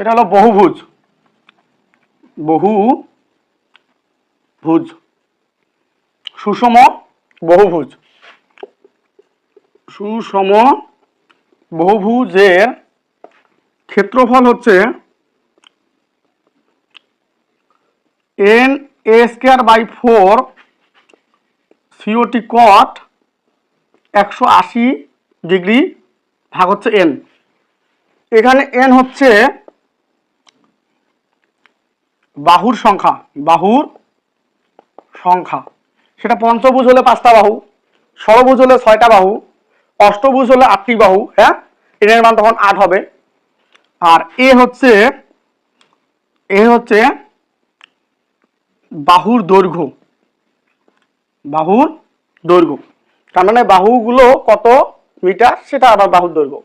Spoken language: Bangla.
এটা হলো বহুভুজ। বহু ভুজ সুষম বহুভুজ। সুষম বহুভুজের ক্ষেত্রফল হচ্ছে N A square by four COT cot একশো আশি ডিগ্রি ভাগ হচ্ছে এন। এখানে এন হচ্ছে বাহুর সংখ্যা বাহুর সংখ্যা। সেটা পঞ্চভুজ হলে পাঁচটা বাহু, ষড়ভুজ হলে ছয়টা বাহু, অষ্টভুজ হলে আটটি বাহু হ্যাঁ? এনের মান তখন আট হবে। আর এ হচ্ছে এ হচ্ছে বাহুর দৈর্ঘ্য। বাহুর দৈর্ঘ্য। তার মানে বাহুগুলো কত মিটার? সেটা আবার বাহুর দৈর্ঘ্য।